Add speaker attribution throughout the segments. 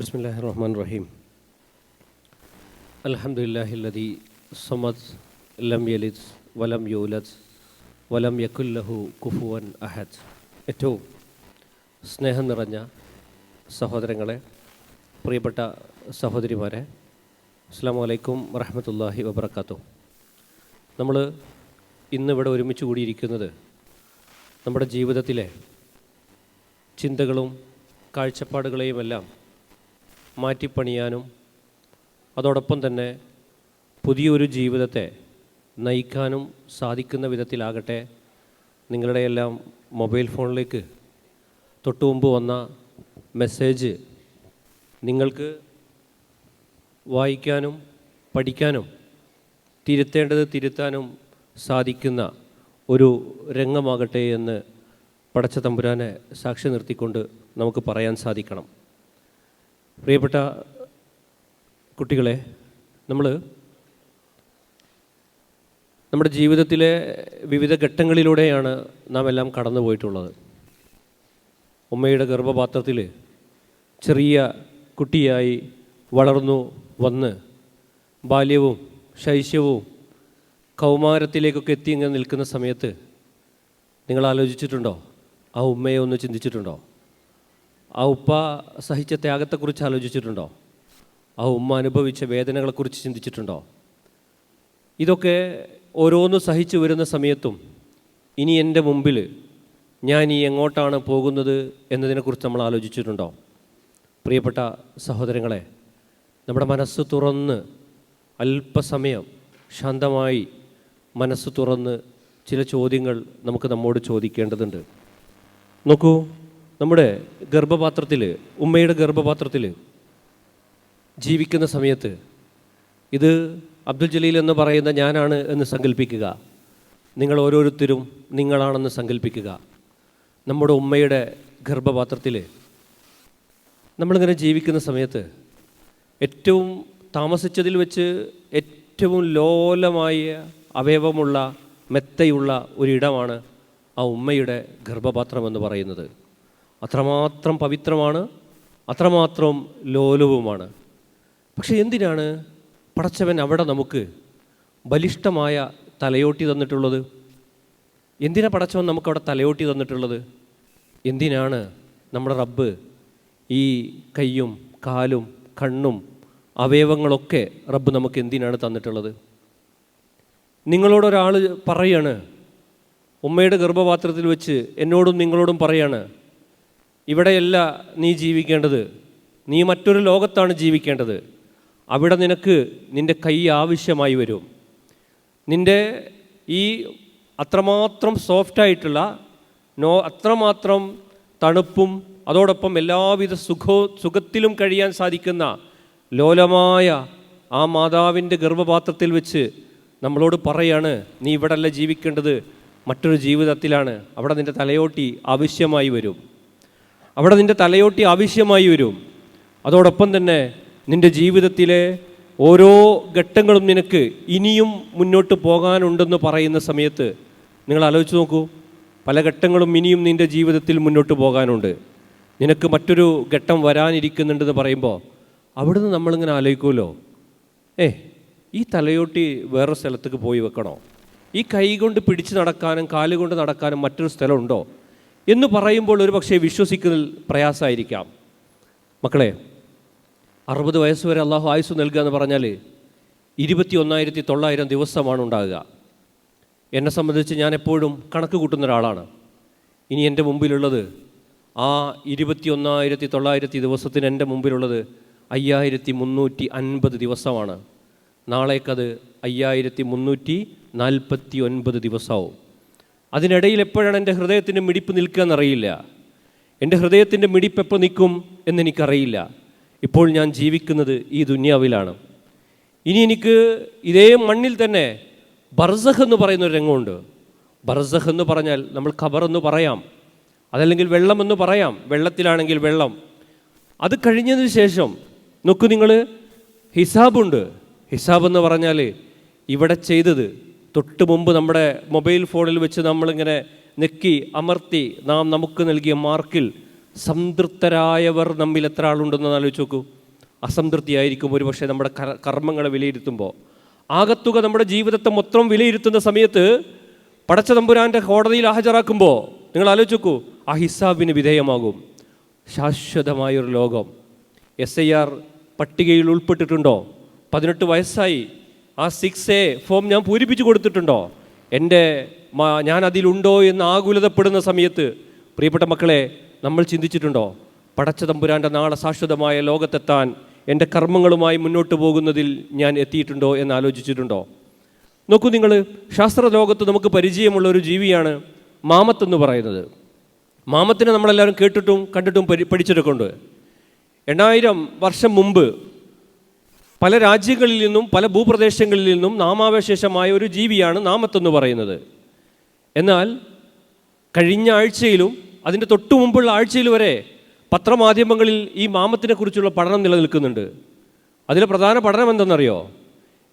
Speaker 1: بسم الله الرحمن الرحيم الحمد لله الذي صمد لم يلد ولم يولد വലം യക്കുല്ലഹു കുഫുവൻ അഹദ് ഏറ്റവും സ്നേഹം നിറഞ്ഞ സഹോദരങ്ങളെ പ്രിയപ്പെട്ട സഹോദരിമാരെ അസ്സാം വലൈക്കും വറഹമത്തല്ലാഹി വബർക്കാത്തു നമ്മൾ ഇന്നിവിടെ ഒരുമിച്ച് കൂടിയിരിക്കുന്നത് നമ്മുടെ ജീവിതത്തിലെ ചിന്തകളും കാഴ്ചപ്പാടുകളെയുമെല്ലാം മാറ്റിപ്പണിയാനും അതോടൊപ്പം തന്നെ പുതിയൊരു ജീവിതത്തെ നയിക്കാനും സാധിക്കുന്ന വിധത്തിലാകട്ടെ. നിങ്ങളുടെ എല്ലാം മൊബൈൽ ഫോണിലേക്ക് തൊട്ടു മുമ്പ് വന്ന മെസ്സേജ് നിങ്ങൾക്ക് വായിക്കാനും പഠിക്കാനും തിരുത്തേണ്ടത് തിരുത്താനും സാധിക്കുന്ന ഒരു രംഗമാകട്ടെ എന്ന് പടച്ച തമ്പുരാനെ സാക്ഷി നിർത്തിക്കൊണ്ട് നമുക്ക് പറയാൻ സാധിക്കണം. പ്രിയപ്പെട്ട കുട്ടികളെ നമ്മൾ നമ്മുടെ ജീവിതത്തിലെ വിവിധ ഘട്ടങ്ങളിലൂടെയാണ് നാം എല്ലാം കടന്നു പോയിട്ടുള്ളത് ഉമ്മയുടെ ഗർഭപാത്രത്തിൽ ചെറിയ കുട്ടിയായി വളർന്നു വന്ന് ബാല്യവും ശൈശവവും കൗമാരത്തിലേക്കൊക്കെ എത്തി ഇങ്ങനെ നിൽക്കുന്ന സമയത്ത് നിങ്ങൾ ആലോചിച്ചിട്ടുണ്ടോ ആ ഉമ്മയെ ഒന്ന് ചിന്തിച്ചിട്ടുണ്ടോ? ആ ഉപ്പ സഹിച്ച ത്യാഗത്തെക്കുറിച്ച് ആലോചിച്ചിട്ടുണ്ടോ? ആ ഉമ്മ അനുഭവിച്ച വേദനകളെക്കുറിച്ച് ചിന്തിച്ചിട്ടുണ്ടോ? ഇതൊക്കെ ഓരോന്ന് സഹിച്ചു വരുന്ന സമയത്തും ഇനി എന്റെ മുമ്പിൽ ഞാൻ ഈ എങ്ങോട്ടാണ് പോകുന്നത് എന്നതിനെക്കുറിച്ച് നമ്മൾ ആലോചിച്ചിട്ടുണ്ടോ? പ്രിയപ്പെട്ട സഹോദരങ്ങളെ നമ്മുടെ മനസ്സ് തുറന്ന് അല്പസമയം ശാന്തമായി മനസ്സ് തുറന്ന് ചില ചോദ്യങ്ങൾ നമുക്ക് നമ്മോട് ചോദിക്കേണ്ടതുണ്ട്. നോക്കൂ നമ്മുടെ ഗർഭപാത്രത്തിൽ ഉമ്മയുടെ ഗർഭപാത്രത്തിൽ ജീവിക്കുന്ന സമയത്ത് ഇത് അബ്ദുൽ ജലീൽ എന്ന് പറയുന്ന ഞാനാണ് എന്ന് സങ്കല്പിക്കുക നിങ്ങൾ ഓരോരുത്തരും നിങ്ങളാണെന്ന് സങ്കല്പിക്കുക നമ്മുടെ ഉമ്മയുടെ ഗർഭപാത്രത്തിൽ നമ്മളിങ്ങനെ ജീവിക്കുന്ന സമയത്ത് ഏറ്റവും താമസിച്ചതിൽ വെച്ച് ഏറ്റവും ലോലമായ അവയവമുള്ള മെത്തയുള്ള ഒരിടമാണ് ആ ഉമ്മയുടെ ഗർഭപാത്രം എന്ന് പറയുന്നത്. അത്രമാത്രം പവിത്രമാണ് അത്രമാത്രം ലോലവുമാണ്. പക്ഷെ എന്തിനാണ് പടച്ചവൻ അവിടെ നമുക്ക് ബലിഷ്ഠമായ തലയോട്ടി തന്നിട്ടുള്ളത്? എന്തിനാണ് പടച്ചവൻ നമുക്കവിടെ തലയോട്ടി തന്നിട്ടുള്ളത്? എന്തിനാണ് നമ്മുടെ റബ്ബ് ഈ കയ്യും കാലും കണ്ണും അവയവങ്ങളൊക്കെ റബ്ബ് നമുക്ക് എന്തിനാണ് തന്നിട്ടുള്ളത്? നിങ്ങളോടൊരാൾ പറയാണ് ഉമ്മയുടെ ഗർഭപാത്രത്തിൽ വെച്ച് എന്നോടും നിങ്ങളോടും പറയാണ് ഇവിടെയല്ല നീ ജീവിക്കേണ്ടത്. നീ മറ്റൊരു ലോകത്താണ് ജീവിക്കേണ്ടത്. അവിടെ നിനക്ക് നിന്റെ കൈ ആവശ്യമായി വരും. നിന്റെ ഈ അത്രമാത്രം സോഫ്റ്റായിട്ടുള്ള നോ അത്രമാത്രം തണുപ്പും അതോടൊപ്പം എല്ലാവിധ സുഖോ സുഖത്തിലും കഴിയാൻ സാധിക്കുന്ന ലോലമായ ആ മാതാവിന്റെ ഗർഭപാത്രത്തിൽ വെച്ച് നമ്മളോട് പറയാണ് നീ ഇവിടെയല്ല ജീവിക്കേണ്ടത്. മറ്റൊരു ജീവിതത്തിലാണ്. അവിടെ നിന്റെ തലയോട്ടി ആവശ്യമായി വരും. അവിടെ നിന്റെ തലയോട്ടി ആവശ്യമായി വരും. അതോടൊപ്പം തന്നെ നിന്റെ ജീവിതത്തിലെ ഓരോ ഘട്ടങ്ങളും നിനക്ക് ഇനിയും മുന്നോട്ട് പോകാനുണ്ടെന്ന് പറയുന്ന സമയത്ത് നിങ്ങൾ ആലോചിച്ച് നോക്കൂ. പല ഘട്ടങ്ങളും ഇനിയും നിന്റെ ജീവിതത്തിൽ മുന്നോട്ട് പോകാനുണ്ട്. നിനക്ക് മറ്റൊരു ഘട്ടം വരാനിരിക്കുന്നുണ്ടെന്ന് പറയുമ്പോൾ അവിടുന്ന് നമ്മളിങ്ങനെ ആലോചിക്കുമല്ലോ. ഏ ഈ തലയോട്ടി വേറെ സ്ഥലത്തേക്ക് പോയി വെക്കണോ? ഈ കൈ കൊണ്ട് പിടിച്ച് നടക്കാനും കാലുകൊണ്ട് നടക്കാനും മറ്റൊരു സ്ഥലമുണ്ടോ? എന്ന് പറയുമ്പോൾ ഒരു പക്ഷേ വിശ്വസിക്കുന്നതിൽ പ്രയാസമായിരിക്കാം. മക്കളെ അറുപത് വയസ്സ് വരെ അള്ളാഹു ആയുസ് നൽകുക എന്ന് പറഞ്ഞാൽ ഇരുപത്തി ഒന്നായിരത്തി തൊള്ളായിരം ദിവസമാണ് ഉണ്ടാകുക. എന്നെ സംബന്ധിച്ച് ഞാൻ എപ്പോഴും കണക്ക് കൂട്ടുന്ന ഒരാളാണ്. ഇനി എന്റെ മുമ്പിലുള്ളത് ആ ഇരുപത്തി ഒന്നായിരത്തി തൊള്ളായിരത്തി ദിവസത്തിന് എന്റെ മുമ്പിലുള്ളത് അയ്യായിരത്തി മുന്നൂറ്റി അൻപത് ദിവസമാണ്. നാളേക്കത് അയ്യായിരത്തി മുന്നൂറ്റി നാൽപ്പത്തി ഒൻപത് ദിവസമാവും. അതിനിടയിൽ എപ്പോഴാണ് എന്റെ ഹൃദയത്തിന്റെ മിടിപ്പ് നിൽക്കുക എന്നറിയില്ല. എന്റെ ഹൃദയത്തിന്റെ മിടിപ്പ് എപ്പോൾ നിൽക്കും എന്നെനിക്കറിയില്ല ഇപ്പോൾ ഞാൻ ജീവിക്കുന്നത് ഈ ദുന്യാവിലാണ്. ഇനി എനിക്ക് ഇതേ മണ്ണിൽ തന്നെ ബർസഹ് എന്ന് പറയുന്ന ഒരു രംഗമുണ്ട്. ബർസഹ് എന്ന് പറഞ്ഞാൽ നമ്മൾ ഖബറെന്ന് പറയാം. അതല്ലെങ്കിൽ വെള്ളമെന്ന് പറയാം. വെള്ളത്തിലാണെങ്കിൽ വെള്ളം. അത് കഴിഞ്ഞതിന് ശേഷം നോക്കൂ നിങ്ങൾ ഹിസാബുണ്ട്. ഹിസാബ് എന്ന് പറഞ്ഞാൽ ഇവിടെ ചെയ്തത് തൊട്ട് മുമ്പ് നമ്മുടെ മൊബൈൽ ഫോണിൽ വെച്ച് നമ്മളിങ്ങനെ നെക്കി അമർത്തി നാം നമുക്ക് നൽകിയ മാർക്കിൽ സംതൃപ്തരായവർ നമ്മിൽ എത്ര ആളുണ്ടെന്ന് ആലോചിച്ച് നോക്കൂ. അസംതൃപ്തിയായിരിക്കും ഒരുപക്ഷെ നമ്മുടെ കർമ്മങ്ങളെ വിലയിരുത്തുമ്പോൾ ആകത്തുക നമ്മുടെ ജീവിതത്തെ മൊത്തം വിലയിരുത്തുന്ന സമയത്ത് പടച്ച തമ്പുരാന്റെ കോടതിയിൽ ഹാജരാക്കുമ്പോൾ നിങ്ങൾ ആലോചിക്കൂ ആ ഹിസാബിന് വിധേയമാകും. ശാശ്വതമായൊരു ലോകം. എസ് ഐ ആർ പട്ടികയിൽ ഉൾപ്പെട്ടിട്ടുണ്ടോ? പതിനെട്ട് വയസ്സായി. ആ സിക്സ് എ ഫോം ഞാൻ പൂരിപ്പിച്ചു കൊടുത്തിട്ടുണ്ടോ? എന്റെ ഞാൻ അതിലുണ്ടോ എന്ന് ആകുലതപ്പെടുന്ന സമയത്ത് പ്രിയപ്പെട്ട മക്കളെ നമ്മൾ ചിന്തിച്ചിട്ടുണ്ടോ? പടച്ച തമ്പുരാന്റെ നാളെ ശാശ്വതമായ ലോകത്തെത്താൻ എന്റെ കർമ്മങ്ങളുമായി മുന്നോട്ട് പോകുന്നതിൽ ഞാൻ എത്തിയിട്ടുണ്ടോ എന്ന് ആലോചിച്ചിട്ടുണ്ടോ? നോക്കൂ നിങ്ങൾ ശാസ്ത്ര ലോകത്ത് നമുക്ക് പരിചയമുള്ള ഒരു ജീവിയാണ് മാമത്ത് എന്ന് പറയുന്നത്. മാമത്തിനെ നമ്മളെല്ലാവരും കേട്ടിട്ടും കണ്ടിട്ടും പഠിച്ചെടുക്കുന്നുണ്ട് എണ്ണായിരം വർഷം മുമ്പ് പല രാജ്യങ്ങളിൽ നിന്നും പല ഭൂപ്രദേശങ്ങളിൽ നിന്നും നാമാവശേഷമായ ഒരു ജീവിയാണ് നാമത്തെന്ന് പറയുന്നത്. എന്നാൽ കഴിഞ്ഞ ആഴ്ചയിലും അതിന്റെ തൊട്ടു മുമ്പുള്ള ആഴ്ചയിൽ വരെ പത്രമാധ്യമങ്ങളിൽ ഈ മാമത്തിനെക്കുറിച്ചുള്ള പഠനം നിലനിൽക്കുന്നുണ്ട്. അതിലെ പ്രധാന പഠനം എന്തെന്നറിയോ?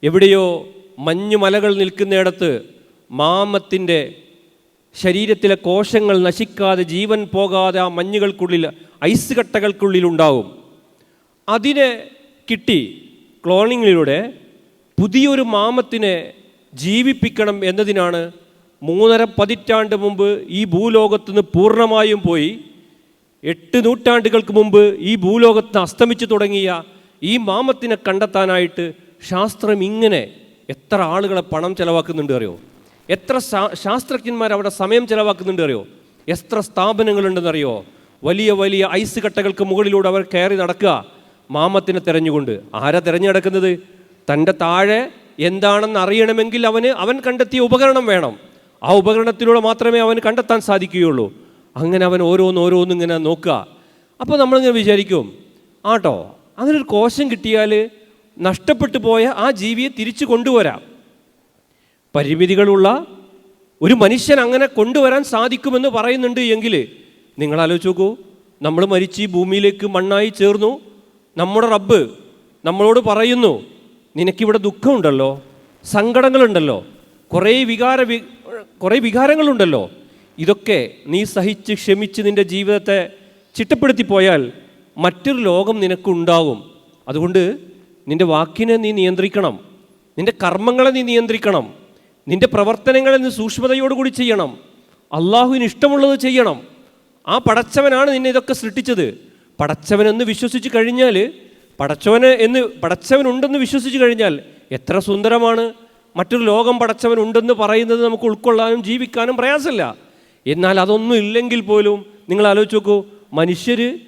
Speaker 1: എവിടെയോ മഞ്ഞുമലകൾ നിൽക്കുന്നിടത്ത് മാമത്തിന്റെ ശരീരത്തിലെ കോശങ്ങൾ നശിക്കാതെ ജീവൻ പോകാതെ ആ മഞ്ഞുകൾക്കുള്ളിൽ ഐസ് കട്ടകൾക്കുള്ളിൽ ഉണ്ടാവും. അതിനെ കിട്ടി ക്ലോണിങ്ങിലൂടെ പുതിയൊരു മാമത്തിനെ ജീവിപ്പിക്കണം എന്നതിനാണ് മൂന്നര പതിറ്റാണ്ട് മുമ്പ് ഈ ഭൂലോകത്ത് നിന്ന് പൂർണമായും പോയി എട്ട് നൂറ്റാണ്ടുകൾക്ക് മുമ്പ് ഈ ഭൂലോകത്ത് അസ്തമിച്ചു തുടങ്ങിയ ഈ മാമത്തിനെ കണ്ടെത്താനായിട്ട് ശാസ്ത്രം ഇങ്ങനെ എത്ര ആളുകളെ പണം ചെലവാക്കുന്നുണ്ട് അറിയോ? എത്ര ശാസ്ത്രജ്ഞന്മാർ അവിടെ സമയം ചെലവാക്കുന്നുണ്ട് അറിയോ? എത്ര സ്ഥാപനങ്ങളുണ്ടെന്നറിയോ വലിയ വലിയ ഐസ് കട്ടകൾക്ക് മുകളിലൂടെ അവർ കയറി നടക്കുക. മാമത്തിനെ തിരഞ്ഞുകൊണ്ട് ആരാ തിരഞ്ഞെടുക്കുന്നത്? തന്റെ താഴെ എന്താണെന്ന് അറിയണമെങ്കിൽ അവന് അവൻ കണ്ടെത്തിയ ഉപകരണം വേണം. ആ ഉപകരണത്തിലൂടെ മാത്രമേ അവന് കണ്ടെത്താൻ സാധിക്കുകയുള്ളൂ. അങ്ങനെ അവൻ ഓരോന്ന് ഓരോന്നും ഇങ്ങനെ നോക്കുക. അപ്പോൾ നമ്മളിങ്ങനെ വിചാരിക്കും ആട്ടോ അങ്ങനെ ഒരു കോശം കിട്ടിയാൽ നഷ്ടപ്പെട്ടു പോയ ആ ജീവിയെ തിരിച്ചു കൊണ്ടുവരാം. പരിമിതികളുള്ള ഒരു മനുഷ്യൻ അങ്ങനെ കൊണ്ടുവരാൻ സാധിക്കുമെന്ന് പറയുന്നുണ്ട് എങ്കിൽ നിങ്ങൾ ആലോചിച്ച് നോക്കൂ നമ്മൾ മരിച്ച് ഭൂമിയിലേക്ക് മണ്ണായി ചേർന്നു. നമ്മുടെ റബ്ബ് നമ്മളോട് പറയുന്നു നിനക്കിവിടെ ദുഃഖമുണ്ടല്ലോ സങ്കടങ്ങളുണ്ടല്ലോ കുറേ വികാര വി കുറേ വികാരങ്ങളുണ്ടല്ലോ. ഇതൊക്കെ നീ സഹിച്ച് ക്ഷമിച്ച് നിന്റെ ജീവിതത്തെ ചിട്ടപ്പെടുത്തി പോയാൽ മറ്റൊരു ലോകം നിനക്കുണ്ടാകും അതുകൊണ്ട് നിന്റെ വാക്കിനെ നീ നിയന്ത്രിക്കണം നിന്റെ കർമ്മങ്ങളെ നീ നിയന്ത്രിക്കണം നിന്റെ പ്രവർത്തനങ്ങളെ നീ സൂക്ഷ്മതയോടുകൂടി ചെയ്യണം. അള്ളാഹുവിന് ഇഷ്ടമുള്ളത് ചെയ്യണം. ആ പടച്ചവനാണ് നിന്നെ ഇതൊക്കെ സൃഷ്ടിച്ചത്. പടച്ചവനെന്ന് വിശ്വസിച്ച് കഴിഞ്ഞാൽ പടച്ചവന് എന്ന് പടച്ചവനുണ്ടെന്ന് വിശ്വസിച്ച് കഴിഞ്ഞാൽ എത്ര സുന്ദരമാണ്. മറ്റൊരു ലോകം പടച്ചവനുണ്ടെന്ന് പറയുന്നത് നമുക്ക് ഉൾക്കൊള്ളാനും ജീവിക്കാനും പ്രയാസമില്ല. എന്നാൽ അതൊന്നും ഇല്ലെങ്കിൽ പോലും നിങ്ങൾ ആലോചിച്ച് നോക്കൂ മനുഷ്യർ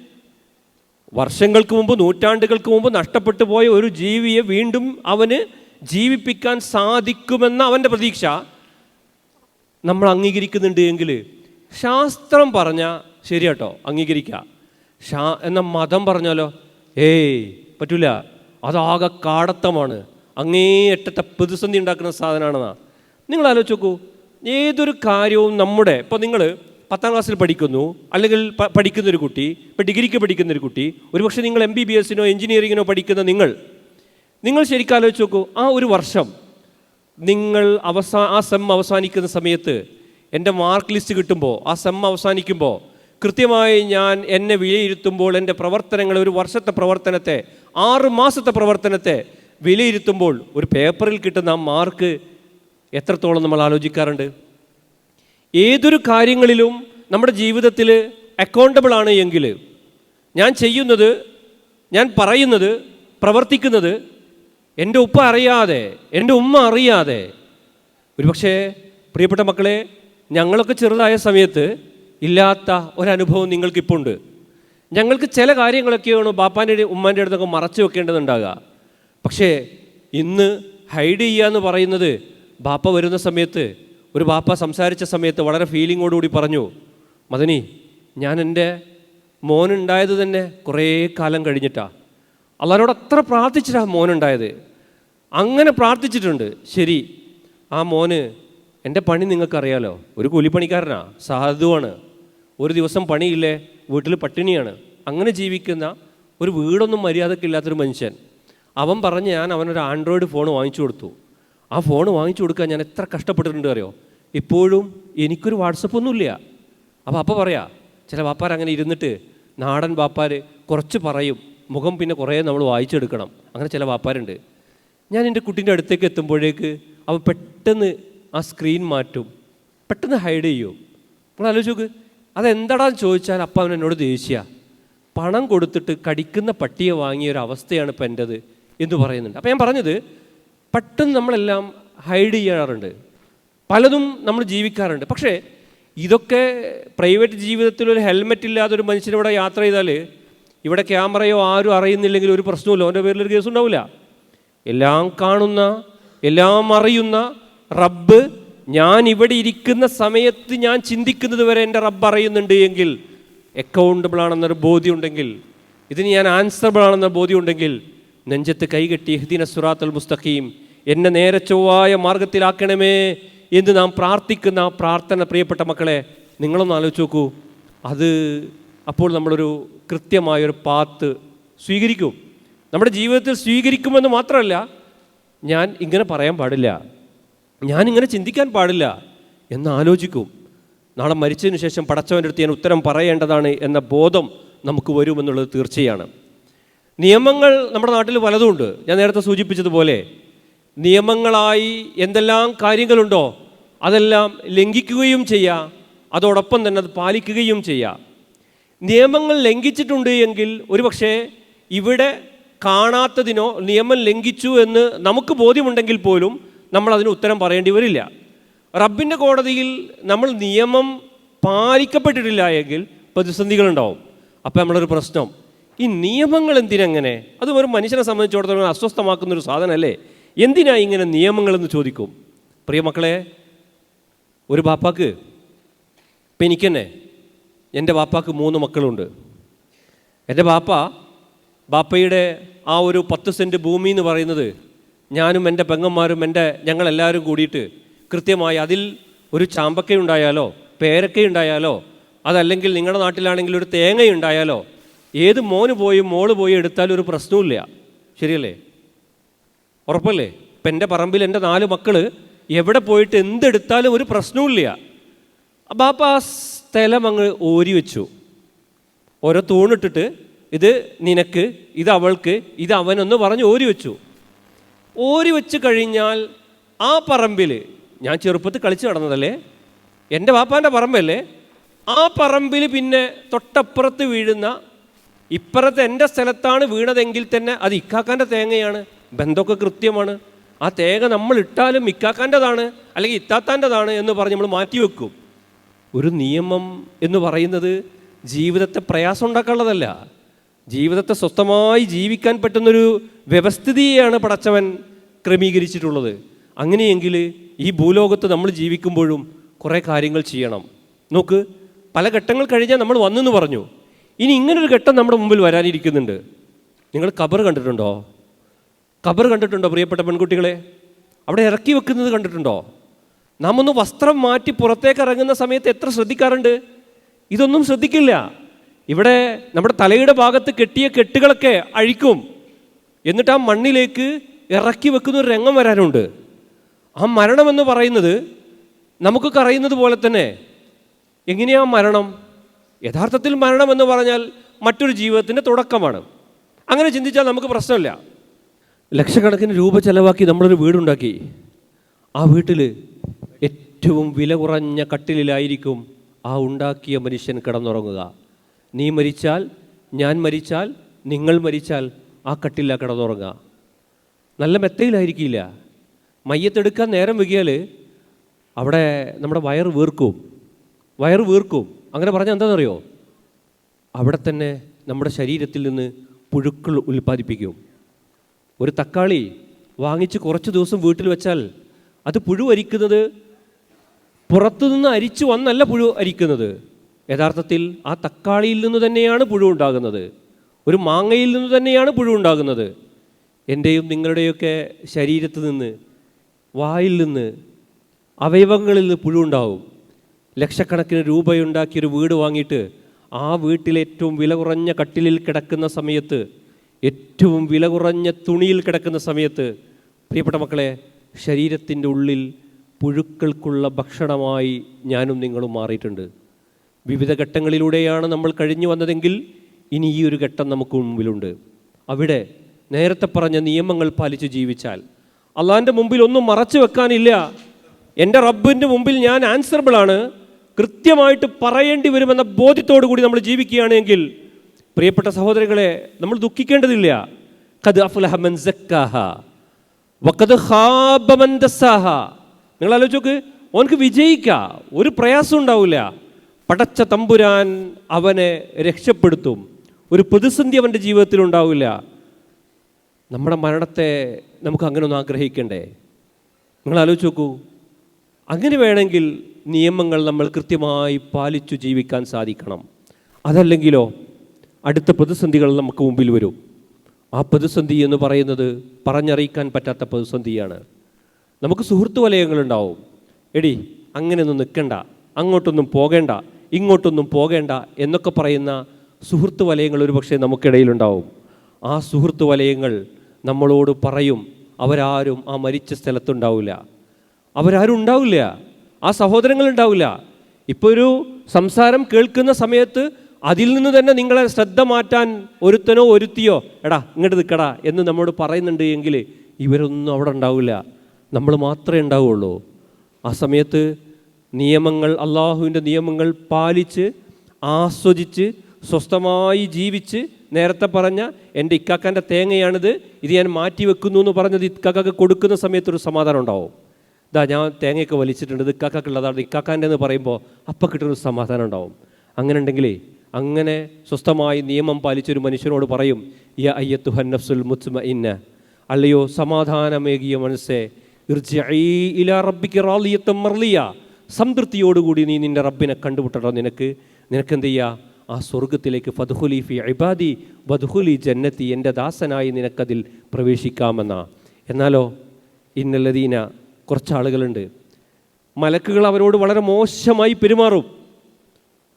Speaker 1: വർഷങ്ങൾക്ക് മുമ്പ് നൂറ്റാണ്ടുകൾക്ക് മുമ്പ് നഷ്ടപ്പെട്ടു പോയ ഒരു ജീവിയെ വീണ്ടും അവന് ജീവിപ്പിക്കാൻ സാധിക്കുമെന്ന അവന്റെ പ്രതീക്ഷ നമ്മൾ അംഗീകരിക്കുന്നുണ്ട് എങ്കിൽ ശാസ്ത്രം പറഞ്ഞാൽ ശരി കേട്ടോ അംഗീകരിക്കുക ഷാ എന്ന മതം പറഞ്ഞാലോ? ഏയ് പറ്റൂല. അതാകെ കാടത്തമാണ്. അങ്ങേയറ്റത്തെ പ്രതിസന്ധി ഉണ്ടാക്കുന്ന സാധനമാണെന്നാ നിങ്ങൾ ആലോചിച്ച് നോക്കൂ. ഏതൊരു കാര്യവും നമ്മുടെ ഇപ്പോൾ നിങ്ങൾ പത്താം ക്ലാസ്സിൽ പഠിക്കുന്നു അല്ലെങ്കിൽ പഠിക്കുന്നൊരു കുട്ടി ഇപ്പോൾ ഡിഗ്രിക്ക് പഠിക്കുന്നൊരു കുട്ടി ഒരുപക്ഷെ നിങ്ങൾ എം ബി ബി എസിനോ എഞ്ചിനീയറിങ്ങിനോ പഠിക്കുന്ന നിങ്ങൾ. നിങ്ങൾ ശരിക്കും ആലോചിച്ച് നോക്കൂ ആ ഒരു വർഷം നിങ്ങൾ അവസാ ആ സെം അവസാനിക്കുന്ന സമയത്ത് എന്റെ മാർക്ക് ലിസ്റ്റ് കിട്ടുമ്പോൾ ആ സെം അവസാനിക്കുമ്പോൾ കൃത്യമായി ഞാൻ എന്നെ വിലയിരുത്തുമ്പോൾ എന്റെ പ്രവർത്തനങ്ങൾ ഒരു വർഷത്തെ പ്രവർത്തനത്തെ ആറ് മാസത്തെ പ്രവർത്തനത്തെ വിലയിരുത്തുമ്പോൾ ഒരു പേപ്പറിൽ കിട്ടുന്ന ആ മാർക്ക് എത്രത്തോളം നമ്മൾ ആലോചിക്കാറുണ്ട്? ഏതൊരു കാര്യങ്ങളിലും നമ്മുടെ ജീവിതത്തിൽ അക്കൗണ്ടബിൾ ആണ് എങ്കിൽ ഞാൻ ചെയ്യുന്നത് ഞാൻ പറയുന്നത് പ്രവർത്തിക്കുന്നത് എന്റെ ഉപ്പ അറിയാതെ എന്റെ ഉമ്മ അറിയാതെ. ഒരുപക്ഷേ പ്രിയപ്പെട്ട മക്കളെ ഞങ്ങളൊക്കെ ചെറുതായ സമയത്ത് ഇല്ലാത്ത ഒരനുഭവം നിങ്ങൾക്കിപ്പോൾ ഉണ്ട് ഞങ്ങൾക്ക് ചില കാര്യങ്ങളൊക്കെയാണ് ബാപ്പാന്റെ ഉമ്മാന്റെ അടുത്തൊക്കെ മറച്ചു വെക്കേണ്ടതുണ്ടാകുക പക്ഷേ ഇന്ന് ഹൈഡ് ചെയ്യുക എന്ന് പറയുന്നത് ബാപ്പ വരുന്ന സമയത്ത് ഒരു ബാപ്പ സംസാരിച്ച സമയത്ത് വളരെ ഫീലിങ്ങോടുകൂടി പറഞ്ഞു മദനി ഞാൻ എന്റെ മോനുണ്ടായത് തന്നെ കുറേ കാലം കഴിഞ്ഞിട്ടാണ് അള്ളാരോട് അത്ര പ്രാർത്ഥിച്ചിട്ടാണ് മോനുണ്ടായത്. അങ്ങനെ പ്രാർത്ഥിച്ചിട്ടുണ്ട്. ശരി ആ മോന് എന്റെ പണി നിങ്ങൾക്കറിയാലോ. ഒരു കൂലിപ്പണിക്കാരനാണ് സാധുവാണ്. ഒരു ദിവസം പണിയില്ലേ? വീട്ടിൽ പട്ടിണിയാണ്. അങ്ങനെ ജീവിക്കുന്ന ഒരു വീടൊന്നും മര്യാദക്കില്ലാത്തൊരു മനുഷ്യൻ. അവൻ പറഞ്ഞ് ഞാൻ അവനൊരു ആൻഡ്രോയിഡ് ഫോൺ വാങ്ങിച്ചു കൊടുത്തു. ആ ഫോൺ വാങ്ങിച്ചു കൊടുക്കാൻ ഞാൻ എത്ര കഷ്ടപ്പെട്ടിട്ടുണ്ട് അറിയോ? ഇപ്പോഴും എനിക്കൊരു വാട്സപ്പ് ഒന്നുമില്ല. അപ്പോൾ അപ്പം പറയാ ചില വാപ്പാർ അങ്ങനെ ഇരുന്നിട്ട് നാടൻ വാപ്പാർ കുറച്ച് പറയും. മുഖം പിന്നെ കുറേ നമ്മൾ വായിച്ചെടുക്കണം. അങ്ങനെ ചില വാപ്പാരുണ്ട്. ഞാൻ എന്റെ കുട്ടീന്റെ അടുത്തേക്ക് എത്തുമ്പോഴേക്ക് അവൻ പെട്ടെന്ന് ആ സ്ക്രീൻ മാറ്റും. പെട്ടെന്ന് ഹൈഡ് ചെയ്യും. നിങ്ങൾ ആലോചിച്ച് നോക്ക്. അതെന്താടാന്ന് ചോദിച്ചാൽ അപ്പ അവൻ എന്നോട് ദേഷ്യ പണം കൊടുത്തിട്ട് കടിക്കുന്ന പട്ടിയെ വാങ്ങിയ ഒരു അവസ്ഥയാണ് ഇപ്പം എന്റെത് എന്ന് പറയുന്നുണ്ട്. അപ്പം ഞാൻ പറഞ്ഞത് പെട്ടെന്ന് നമ്മളെല്ലാം ഹൈഡ് ചെയ്യാറുണ്ട്. പലതും നമ്മൾ ജീവിക്കാറുണ്ട്. പക്ഷേ ഇതൊക്കെ പ്രൈവറ്റ് ജീവിതത്തിൽ ഒരു ഹെൽമെറ്റ് ഇല്ലാതെ ഒരു മനുഷ്യനിവിടെ യാത്ര ചെയ്താൽ ഇവിടെ ക്യാമറയോ ആരും അറിയുന്നില്ലെങ്കിൽ ഒരു പ്രശ്നമില്ല അവന്റെ പേരിൽ ഒരു കേസ് ഉണ്ടാവില്ല എല്ലാം കാണുന്ന എല്ലാം അറിയുന്ന റബ്ബ് ഞാൻ ഇവിടെ ഇരിക്കുന്ന സമയത്ത് ഞാൻ ചിന്തിക്കുന്നത് വരെ എന്റെ റബ്ബ് അറിയുന്നുണ്ട് എങ്കിൽ അക്കൗണ്ടബിൾ ആണെന്നൊരു ബോധ്യമുണ്ടെങ്കിൽ ഇതിന് ഞാൻ ആൻസറബിൾ ആണെന്ന ബോധ്യമുണ്ടെങ്കിൽ നെഞ്ചത്ത് കൈകെട്ടി ഹദീന സുറാത്തൽ മുസ്തഖീം എന്നെ നേരെ ചൊവ്വായ മാർഗത്തിലാക്കണമേ എന്ന് നാം പ്രാർത്ഥിക്കുന്ന ആ പ്രാർത്ഥന പ്രിയപ്പെട്ട മക്കളെ നിങ്ങളൊന്ന് ആലോചിച്ച് നോക്കൂ. അത് അപ്പോൾ നമ്മളൊരു കൃത്യമായൊരു പാത്ത് സ്വീകരിക്കും. നമ്മുടെ ജീവിതത്തിൽ സ്വീകരിക്കുമെന്ന് മാത്രമല്ല ഞാൻ ഇങ്ങനെ പറയാൻ പാടില്ല. ഞാൻ ഇങ്ങനെ ചിന്തിക്കാൻ പാടില്ല. എന്ന് ആലോചിക്കും. നാളെ മരിച്ചതിന് ശേഷം പടച്ചവന്റെ അടുത്ത് ഞാൻ ഉത്തരം പറയേണ്ടതാണ് എന്ന ബോധം നമുക്ക് വരുമെന്നുള്ളത് തീർച്ചയാണ്. നിയമങ്ങൾ നമ്മുടെ നാട്ടിൽ പലതുമുണ്ട് ഞാൻ നേരത്തെ സൂചിപ്പിച്ചതുപോലെ നിയമങ്ങളായി എന്തെല്ലാം കാര്യങ്ങളുണ്ടോ അതെല്ലാം ലംഘിക്കുകയും ചെയ്യാം. അതോടൊപ്പം തന്നെ അത് പാലിക്കുകയും ചെയ്യാം. നിയമങ്ങൾ ലംഘിച്ചിട്ടുണ്ട് എങ്കിൽ ഒരുപക്ഷെ ഇവിടെ കാണാത്തതിനോ നിയമം ലംഘിച്ചു എന്ന് നമുക്ക് ബോധ്യമുണ്ടെങ്കിൽ പോലും നമ്മൾ അതിന് ഉത്തരം പറയേണ്ടി വരില്ല. റബ്ബിന്റെ കോടതിയിൽ നമ്മൾ നിയമം പാലിക്കപ്പെട്ടിട്ടില്ല എങ്കിൽ പ്രതിസന്ധികളുണ്ടാവും. അപ്പോൾ നമ്മളൊരു പ്രശ്നം. ഈ നിയമങ്ങൾ എന്തിനങ്ങനെ? അതും ഒരു മനുഷ്യനെ സംബന്ധിച്ചിടത്തോളം അസ്വസ്ഥമാക്കുന്ന ഒരു സാധനമല്ലേ? എന്തിനാ ഇങ്ങനെ നിയമങ്ങളെന്ന് ചോദിക്കും? പ്രിയ മക്കളെ ഒരു ബാപ്പാക്ക് ഇപ്പം എനിക്കെന്നെ എന്റെ ബാപ്പാക്ക് മൂന്ന് മക്കളുണ്ട്. എന്റെ ബാപ്പ ബാപ്പയുടെ ആ ഒരു പത്ത് സെന്റ് ഭൂമി എന്ന് പറയുന്നത് ഞാനും എന്റെ പെങ്ങന്മാരും എന്റെ ഞങ്ങളെല്ലാവരും കൂടിയിട്ട് കൃത്യമായി അതിൽ ഒരു ചാമ്പക്കയുണ്ടായാലോ പേരക്കയുണ്ടായാലോ അതല്ലെങ്കിൽ നിങ്ങളുടെ നാട്ടിലാണെങ്കിൽ ഒരു തേങ്ങയുണ്ടായാലോ ഏത് മോന് പോയി മോൾ പോയി എടുത്താലും ഒരു പ്രശ്നവുമില്ല. ശരിയല്ലേ? ഉറപ്പല്ലേ? ഇപ്പം എന്റെ പറമ്പിൽ എന്റെ നാല് മക്കൾ എവിടെ പോയിട്ട് എന്തെടുത്താലും ഒരു പ്രശ്നവുമില്ല. അപ്പം ആ സ്ഥലം അങ്ങ് ഓരി വെച്ചു. ഓരോ തൂണിട്ടിട്ട് ഇത് നിനക്ക് ഇത് അവൾക്ക് ഇത് അവനെന്ന് പറഞ്ഞ് ഓരി വെച്ചു. ഓരി വെച്ച് കഴിഞ്ഞാൽ ആ പറമ്പിൽ ഞാൻ ചെറുപ്പത്തിൽ കളിച്ച് നടന്നതല്ലേ? എന്റെ വാപ്പാന്റെ പറമ്പല്ലേ? ആ പറമ്പിൽ പിന്നെ തൊട്ടപ്പുറത്ത് വീഴുന്ന ഇപ്പുറത്ത് എന്റെ സ്ഥലത്താണ് വീണതെങ്കിൽ തന്നെ അത് ഇക്കാക്കാന്റെ തേങ്ങയാണ്. ബന്ധമൊക്കെ കൃത്യമാണ്. ആ തേങ്ങ നമ്മൾ ഇട്ടാലും ഇക്കാക്കാന്റെതാണ് അല്ലെങ്കിൽ ഇത്താത്താന്റെതാണ് എന്ന് പറഞ്ഞ് നമ്മൾ മാറ്റി വെക്കും. ഒരു നിയമം എന്ന് പറയുന്നത് ജീവിതത്തെ പ്രയാസം ഉണ്ടാക്കാനുള്ളതല്ല. ജീവിതത്തെ സ്വസ്ഥമായി ജീവിക്കാൻ പറ്റുന്നൊരു വ്യവസ്ഥിതിയെയാണ് പടച്ചവൻ ക്രമീകരിച്ചിട്ടുള്ളത്. അങ്ങനെയെങ്കിൽ ഈ ഭൂലോകത്ത് നമ്മൾ ജീവിക്കുമ്പോഴും കുറേ കാര്യങ്ങൾ ചെയ്യണം. നോക്ക് പല ഘട്ടങ്ങൾ കഴിഞ്ഞാൽ നമ്മൾ വന്നെന്ന് പറഞ്ഞു. ഇനി ഇങ്ങനൊരു ഘട്ടം നമ്മുടെ മുമ്പിൽ വരാനിരിക്കുന്നുണ്ട്. നിങ്ങൾ കബർ കണ്ടിട്ടുണ്ടോ? കബർ കണ്ടിട്ടുണ്ടോ പ്രിയപ്പെട്ട പെൺകുട്ടികളെ? അവിടെ ഇറക്കി വെക്കുന്നത് കണ്ടിട്ടുണ്ടോ? നാം ഒന്ന് വസ്ത്രം മാറ്റി പുറത്തേക്ക് ഇറങ്ങുന്ന സമയത്ത് എത്ര ശ്രദ്ധിക്കാറുണ്ട്? ഇതൊന്നും ശ്രദ്ധിക്കില്ല. ഇവിടെ നമ്മുടെ തലയുടെ ഭാഗത്ത് കെട്ടിയ കെട്ടുകളൊക്കെ അഴിക്കും. എന്നിട്ട് ആ മണ്ണിലേക്ക് ഇറക്കി വെക്കുന്ന ഒരു രംഗം വരാനുണ്ട്. ആ മരണമെന്ന് പറയുന്നത് നമുക്കൊക്കെ അറിയുന്നത് പോലെ തന്നെ എങ്ങനെയാ മരണം? യഥാർത്ഥത്തിൽ മരണം എന്ന് പറഞ്ഞാൽ മറ്റൊരു ജീവിതത്തിന്റെ തുടക്കമാണ്. അങ്ങനെ ചിന്തിച്ചാൽ നമുക്ക് പ്രശ്നമില്ല. ലക്ഷക്കണക്കിന് രൂപ ചെലവാക്കി നമ്മളൊരു വീടുണ്ടാക്കി. ആ വീട്ടിൽ ഏറ്റവും വില കുറഞ്ഞ കട്ടിലിലായിരിക്കും ആ ഉണ്ടാക്കിയ മനുഷ്യൻ കിടന്നുറങ്ങുക. നീ മരിച്ചാൽ ഞാൻ മരിച്ചാൽ നിങ്ങൾ മരിച്ചാൽ ആ കട്ടില്ല കിടന്നുറങ്ങുക. നല്ല മെത്തയിലായിരിക്കില്ല. മയ്യത്തെടുക്കാൻ നേരം വൈകിയാൽ അവിടെ നമ്മുടെ വയറ് വീർക്കും. വയറ് വീർക്കും. അങ്ങനെ പറഞ്ഞാൽ എന്താണെന്നറിയോ? അവിടെ തന്നെ നമ്മുടെ ശരീരത്തിൽ നിന്ന് പുഴുക്കൾ ഉൽപ്പാദിപ്പിക്കും. ഒരു തക്കാളി വാങ്ങിച്ച് കുറച്ച് ദിവസം വീട്ടിൽ വെച്ചാൽ അത് പുഴു അരിക്കുന്നത് പുറത്തുനിന്ന് അരിച്ചു വന്നല്ല പുഴു അരിക്കുന്നത്. യഥാർത്ഥത്തിൽ ആ തക്കാളിയിൽ നിന്ന് തന്നെയാണ് പുഴു ഉണ്ടാകുന്നത്. ഒരു മാങ്ങയിൽ നിന്ന് തന്നെയാണ് പുഴു ഉണ്ടാകുന്നത്. എന്റെയും നിങ്ങളുടെയൊക്കെ ശരീരത്ത് നിന്ന് വായിൽ നിന്ന് അവയവങ്ങളിൽ നിന്ന് പുഴു ഉണ്ടാവും. ലക്ഷക്കണക്കിന് രൂപയുണ്ടാക്കിയൊരു വീട് വാങ്ങിയിട്ട് ആ വീട്ടിലെ ഏറ്റവും വില കുറഞ്ഞ കട്ടിലിൽ കിടക്കുന്ന സമയത്ത് ഏറ്റവും വില കുറഞ്ഞ തുണിയിൽ കിടക്കുന്ന സമയത്ത് പ്രിയപ്പെട്ട മക്കളെ ശരീരത്തിന്റെ ഉള്ളിൽ പുഴുക്കൾക്കുള്ള ഭക്ഷണമായി ഞാനും നിങ്ങളും മാറിയിട്ടുണ്ട്. വിവിധ ഘട്ടങ്ങളിലൂടെയാണ് നമ്മൾ കഴിഞ്ഞു വന്നതെങ്കിൽ ഇനി ഈ ഒരു ഘട്ടം നമുക്ക് മുമ്പിലുണ്ട്. അവിടെ നേരത്തെ പറഞ്ഞ നിയമങ്ങൾ പാലിച്ച് ജീവിച്ചാൽ അള്ളാഹിന്റെ മുമ്പിൽ ഒന്നും മറച്ചു വെക്കാനില്ല. എന്റെ റബ്ബിന്റെ മുമ്പിൽ ഞാൻ ആൻസറബിളാണ് കൃത്യമായിട്ട് പറയേണ്ടി വരുമെന്ന ബോധ്യത്തോടു കൂടി നമ്മൾ ജീവിക്കുകയാണെങ്കിൽ പ്രിയപ്പെട്ട സഹോദരങ്ങളെ നമ്മൾ ദുഃഖിക്കേണ്ടതില്ല. കത് അഫ്ലഹ മൻ സക്കാഹ. വക്കത് ഖാബ മൻ ദസ്സാഹ നിങ്ങൾ ആലോചിച്ച് നോക്ക് ഓനക്ക് വിജയിക്ക. ഒരു പ്രയാസം ഉണ്ടാവില്ല. പടച്ച തമ്പുരാൻ അവനെ രക്ഷപ്പെടുത്തും. ഒരു പ്രതിസന്ധി അവന്റെ ജീവിതത്തിൽ ഉണ്ടാവില്ല. നമ്മുടെ മരണത്തെ നമുക്ക് അങ്ങനെ ഒന്ന് ആഗ്രഹിക്കണ്ടേ? നിങ്ങൾ ആലോചിച്ച് നോക്കൂ. അങ്ങനെ വേണമെങ്കിൽ നിയമങ്ങൾ നമ്മൾ കൃത്യമായി പാലിച്ചു ജീവിക്കാൻ സാധിക്കണം. അതല്ലെങ്കിലോ അടുത്ത പ്രതിസന്ധികൾ നമുക്ക് മുമ്പിൽ വരും. ആ പ്രതിസന്ധി എന്ന് പറയുന്നത് പറഞ്ഞറിയിക്കാൻ പറ്റാത്ത പ്രതിസന്ധിയാണ്. നമുക്ക് സുഹൃത്തു വലയങ്ങളുണ്ടാവും. എടി അങ്ങനെയൊന്നും നിൽക്കണ്ട. അങ്ങോട്ടൊന്നും പോകേണ്ട. ഇങ്ങോട്ടൊന്നും പോകേണ്ട എന്നൊക്കെ പറയുന്ന സുഹൃത്തു വലയങ്ങൾ ഒരു പക്ഷേ നമുക്കിടയിലുണ്ടാവും. ആ സുഹൃത്തു വലയങ്ങൾ നമ്മളോട് പറയും അവരാരും ആ മരിച്ച സ്ഥലത്തുണ്ടാവില്ല. അവരാരും ഉണ്ടാവില്ല. ആ സഹോദരങ്ങൾ ഉണ്ടാവില്ല. ഇപ്പോൾ ഒരു സംസാരം കേൾക്കുന്ന സമയത്ത് അതിൽ നിന്ന് തന്നെ നിങ്ങളെ ശ്രദ്ധ മാറ്റാൻ ഒരുത്തനോ ഒരുത്തിയോ എടാ ഇങ്ങോട്ട് നിൽക്കടാ എന്ന് നമ്മോട് പറയുന്നുണ്ട് എങ്കിൽ ഇവരൊന്നും അവിടെ ഉണ്ടാവില്ല. നമ്മൾ മാത്രമേ ഉണ്ടാവുള്ളൂ. ആ സമയത്ത് നിയമങ്ങൾ അള്ളാഹുവിന്റെ നിയമങ്ങൾ പാലിച്ച് ആസ്വദിച്ച് സ്വസ്ഥമായി ജീവിച്ച് നേരത്തെ പറഞ്ഞ എന്റെ ഇക്കാക്കാന്റെ തേങ്ങയാണിത് ഇത് ഞാൻ മാറ്റി വെക്കുന്നു എന്ന് പറഞ്ഞത് ഇക്കാക്കൊക്കെ കൊടുക്കുന്ന സമയത്തൊരു സമാധാനം ഉണ്ടാവും. ഇതാ ഞാൻ തേങ്ങയൊക്കെ വലിച്ചിട്ടുണ്ട് ഇത് ഇക്കാക്കുള്ളതാണ് ഇക്കാക്കാന്റെ എന്ന് പറയുമ്പോൾ അപ്പം കിട്ടുന്നൊരു സമാധാനം ഉണ്ടാവും. അങ്ങനെ ഉണ്ടെങ്കിലേ അങ്ങനെ സ്വസ്ഥമായി നിയമം പാലിച്ചൊരു മനുഷ്യനോട് പറയും യ അയ്യത്തു ഹന്നഫ്സുൽ മുത്മ ഇന്ന അല്ലയോ സമാധാനമേകിയ മനസ്സേ ഇർജിഈ ഇലാ റബ്ബിക്ക് റാലിയത്തം മർലിയ. സംതൃപ്തിയോടുകൂടി നീ നിന്റെ റബ്ബിനെ കണ്ടുമുട്ടണം? നിനക്ക് നിനക്കെന്ത് ചെയ്യുക ആ സ്വർഗത്തിലേക്ക് ഫതുഹുലി ഫി ഇബാദി വദ്ഹുലി ജന്നത്തി എന്റെ ദാസനായി നിനക്കതിൽ പ്രവേശിക്കാമെന്ന. എന്നാലോ ഇന്നല്ലതീന കുറച്ച് ആളുകളുണ്ട് മലക്കുകൾ അവരോട് വളരെ മോശമായി പെരുമാറും.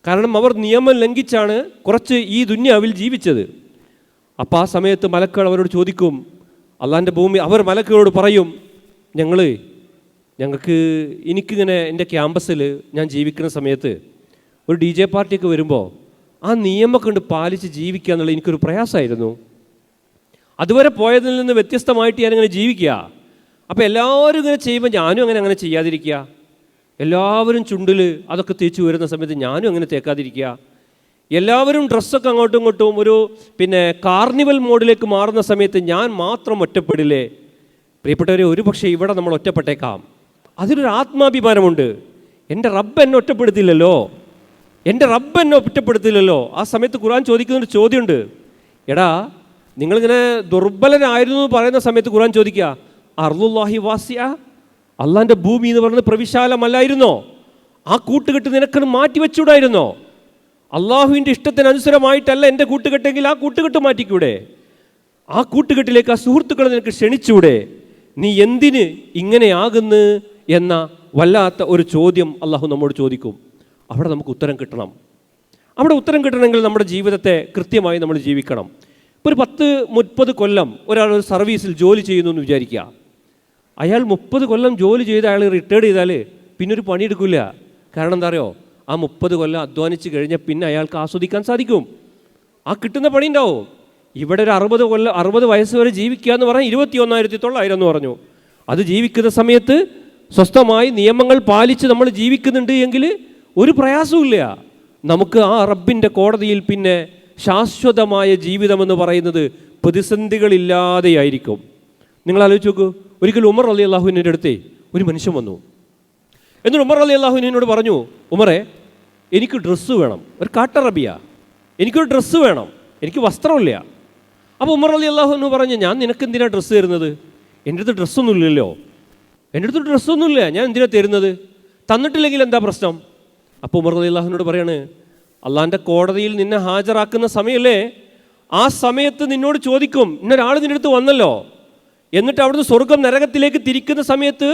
Speaker 1: കാരണം അവർ നിയമം ലംഘിച്ചാണ് കുറച്ച് ഈ ദുന്യാവിൽ ജീവിച്ചത്. അപ്പോൾ ആ സമയത്ത് മലക്കുകൾ അവരോട് ചോദിക്കും അള്ളാന്റെ ഭൂമി അവർ മലക്കുകളോട് പറയും ഞങ്ങൾ ഞങ്ങൾക്ക് എനിക്കിങ്ങനെ എന്റെ ക്യാമ്പസിൽ ഞാൻ ജീവിക്കുന്ന സമയത്ത് ഒരു ഡി ജെ പാർട്ടിയൊക്കെ വരുമ്പോൾ ആ നിയമമൊക്കെ കൊണ്ട് പാലിച്ച് ജീവിക്കുക എന്നുള്ളത് എനിക്കൊരു പ്രയാസമായിരുന്നു. അതുവരെ പോയതിൽ നിന്ന് വ്യത്യസ്തമായിട്ട് ഞാനിങ്ങനെ ജീവിക്കുക. അപ്പോൾ എല്ലാവരും ഇങ്ങനെ ചെയ്യുമ്പോൾ ഞാനും അങ്ങനെ അങ്ങനെ ചെയ്യാതിരിക്കുക. എല്ലാവരും ചുണ്ടിൽ അതൊക്കെ തേച്ച് വരുന്ന സമയത്ത് ഞാനും അങ്ങനെ തേക്കാതിരിക്കുക. എല്ലാവരും ഡ്രസ്സൊക്കെ അങ്ങോട്ടും ഇങ്ങോട്ടും ഒരു പിന്നെ കാർണിവൽ മോഡിലേക്ക് മാറുന്ന സമയത്ത് ഞാൻ മാത്രം ഒറ്റപ്പെടില്ലേ? പ്രിയപ്പെട്ടവരെ ഒരു പക്ഷേ ഇവിടെ നമ്മൾ ഒറ്റപ്പെട്ടേക്കാം. അതിലൊരു ആത്മാഭിമാനമുണ്ട്. എന്റെ റബ്ബ് എന്നെ ഒറ്റപ്പെടുത്തില്ലല്ലോ എന്റെ റബ്ബ് എന്നെ ഒറ്റപ്പെടുത്തില്ലല്ലോ ആ സമയത്ത് ഖുർആൻ ചോദിക്കുന്നൊരു ചോദ്യമുണ്ട്. എടാ നിങ്ങളിങ്ങനെ ദുർബലനായിരുന്നു എന്ന് പറയുന്ന സമയത്ത് ഖുർആൻ ചോദിക്കുക അർദുല്ലാഹി വാസിയ അള്ളാന്റെ ഭൂമി എന്ന് പറയുന്നത് പ്രവിശാലമല്ലായിരുന്നോ? ആ കൂട്ടുകെട്ട് നിനക്ക് മാറ്റി വെച്ചൂടായിരുന്നോ അള്ളാഹുവിന്റെ ഇഷ്ടത്തിനനുസരമായിട്ടല്ല എന്റെ കൂട്ടുകെട്ടെങ്കിൽ ആ കൂട്ടുകെട്ട് മാറ്റിക്കൂടെ? ആ കൂട്ടുകെട്ടിലേക്ക് ആ സുഹൃത്തുക്കളെ നിനക്ക് ക്ഷണിച്ചൂടെ നീ എന്തിന് ഇങ്ങനെയാകുന്നു? എന്ന വല്ലാത്ത ഒരു ചോദ്യം അള്ളാഹു നമ്മോട് ചോദിക്കും. അവിടെ നമുക്ക് ഉത്തരം കിട്ടണം. അവിടെ ഉത്തരം കിട്ടണമെങ്കിൽ നമ്മുടെ ജീവിതത്തെ കൃത്യമായി നമ്മൾ ജീവിക്കണം. ഒരു പത്ത് മുപ്പത് കൊല്ലം ഒരാൾ ഒരു സർവീസിൽ ജോലി ചെയ്യുന്നു എന്ന് വിചാരിക്കുക. അയാൾ മുപ്പത് കൊല്ലം ജോലി ചെയ്ത് അയാൾ റിട്ടയർഡ് ചെയ്താൽ പിന്നെ ഒരു പണിയെടുക്കില്ല. കാരണം എന്താ അറിയോ? ആ മുപ്പത് കൊല്ലം അധ്വാനിച്ച് കഴിഞ്ഞാൽ പിന്നെ അയാൾക്ക് ആസ്വദിക്കാൻ സാധിക്കും. ആ കിട്ടുന്ന പണി ഉണ്ടാവും. ഇവിടെ ഒരു അറുപത് കൊല്ലം അറുപത് വയസ്സ് വരെ ജീവിക്കുക എന്ന് പറഞ്ഞാൽ ഇരുപത്തി ഒന്നായിരത്തി തൊള്ളായിരം എന്ന് പറഞ്ഞു. അത് ജീവിക്കുന്ന സമയത്ത് സ്വസ്ഥമായി നിയമങ്ങൾ പാലിച്ച് നമ്മൾ ജീവിക്കുന്നുണ്ട് എങ്കിൽ ഒരു പ്രയാസവും നമുക്ക് ആ റബ്ബിന്റെ കോടതിയിൽ പിന്നെ ശാശ്വതമായ ജീവിതമെന്ന് പറയുന്നത് പ്രതിസന്ധികളില്ലാതെയായിരിക്കും. നിങ്ങൾ ആലോചിച്ച് നോക്കൂ ഒരിക്കൽ ഉമർ അലി അള്ളാഹുവിന്റെ അടുത്തേ ഒരു മനുഷ്യൻ വന്നു. എന്നിട്ട് ഉമർ അലി അള്ളാഹുവിനോട് പറഞ്ഞു ഉമറെ എനിക്ക് ഡ്രസ്സ് വേണം ഒരു കാട്ടറബിയ. എനിക്കൊരു ഡ്രസ്സ് വേണം എനിക്ക് വസ്ത്രമില്ല. അപ്പോൾ ഉമർ അലി എന്ന് പറഞ്ഞു ഞാൻ നിനക്ക് എന്തിനാണ് ഡ്രസ്സ് തരുന്നത്? എന്റെ അടുത്ത് ഡ്രസ്സൊന്നും ഇല്ലല്ലോ എന്റെ അടുത്ത് ഡ്രസ്സൊന്നുമില്ല. ഞാൻ എന്തിനാ തരുന്നത്? തന്നിട്ടില്ലെങ്കിൽ എന്താ പ്രശ്നം? അപ്പോൾ ഉമർ അലി അള്ളാഹുവിനോട് പറയാണ് അള്ളാഹിന്റെ കോടതിയിൽ നിന്നെ ഹാജരാക്കുന്ന സമയമല്ലേ? ആ സമയത്ത് നിന്നോട് ചോദിക്കും ഇന്നൊരാൾ നിന്റെ അടുത്ത് വന്നല്ലോ? എന്നിട്ട് അവിടുന്ന് സ്വർഗം നരകത്തിലേക്ക് തിരിക്കുന്ന സമയത്ത്